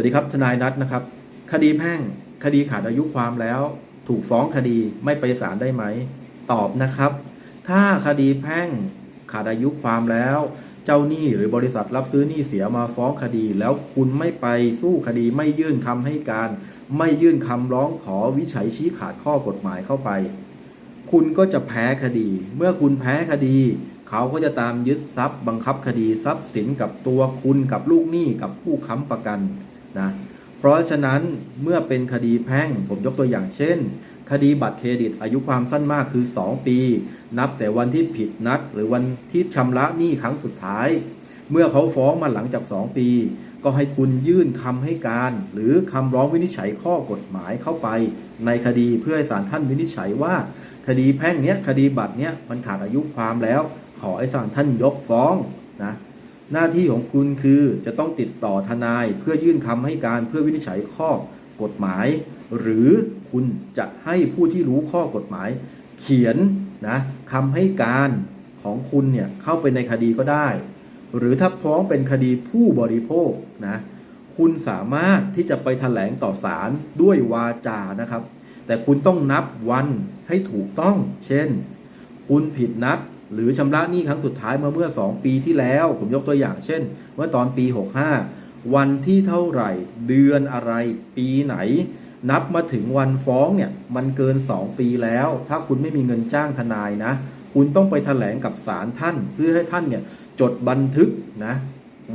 วัสดีครับ ทนายนัทนะครับ คดีแพ่ง คดีขาดอายุความแล้ว ถูกฟ้องคดีไม่ไปศาลได้ไหม ตอบนะครับ ถ้าคดีแพ่งขาดอายุความแล้ว เจ้าหนี้หรือบริษัทรับซื้อหนี้เสียมาฟ้องคดี แล้วคุณไม่ไปสู้คดีไม่ยื่นคำให้การ ไม่ยื่นคำร้องขอวิจัยชี้ขาดข้อกฎหมายเข้าไป คุณก็จะแพ้คดี เมื่อคุณแพ้คดีเขาก็จะตามยึดทรัพย์บังคับคดีทรัพย์สินกับตัวคุณกับลูกหนี้กับผู้ค้ำประกัน นะเพราะฉะนั้นเมื่อเป็นคดีแพ่งผมยกตัวอย่างเช่น คดีบัตรเครดิตอายุความสั้นมากคือ 2 ปี นับแต่วันที่ผิดนัด หรือวันที่ชำระหนี้ครั้งสุดท้าย เมื่อเขาฟ้องมาหลังจาก 2 ปี ก็ให้คุณยื่นคำให้การ หรือคำร้องวินิจฉัยข้อกฎหมายเข้าไป ในคดีเพื่อให้ศาลท่านวินิจฉัยว่า คดีแพ่งเนี้ยคดีบัตรเนี้ยมันขาดอายุความแล้ว ขอให้ศาลท่านยกฟ้องนะ หน้าที่ของคุณคือจะต้องติดต่อทนายเพื่อยื่นคำให้การเพื่อวินิจฉัยข้อกฎหมาย หรือคุณจะให้ผู้ที่รู้ข้อกฎหมาย เขียนนะคำให้การของคุณเนี่ยเข้าไปในคดีก็ได้ หรือถ้าฟ้องเป็นคดีผู้บริโภคนะคุณสามารถที่จะไปแถลงต่อศาลด้วยวาจานะครับ แต่คุณต้องนับวันให้ถูกต้อง เช่น คุณผิดนัด หรือชำระหนี้ครั้งสุดท้ายมาเมื่อ 2 ปีที่แล้ว ผมยกตัวอย่างเช่น เมื่อตอนปี 65 วันที่เท่าไหร่ เดือนอะไร ปีไหน นับมาถึงวันฟ้องเนี่ยมันเกิน 2 ปีแล้ว ถ้าคุณไม่มีเงินจ้างทนายนะ คุณต้องไปแถลงกับศาลท่าน เพื่อให้ท่านเนี่ยจดบันทึกนะ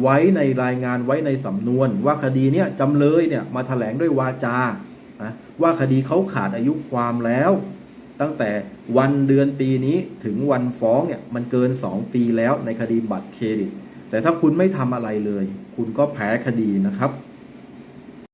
ไว้ในรายงานไว้ในสำนวน ว่าคดีเนี่ยจำเลยเนี่ยมาแถลงด้วยวาจานะว่าคดีเขาขาดอายุความแล้ว ตั้งแต่วันเดือนปีนี้ถึงวันฟ้องเนี่ยมันเกิน 2 ปีแล้วในคดีบัตรเครดิต แต่ถ้าคุณไม่ทำอะไรเลย คุณก็แพ้คดีนะครับ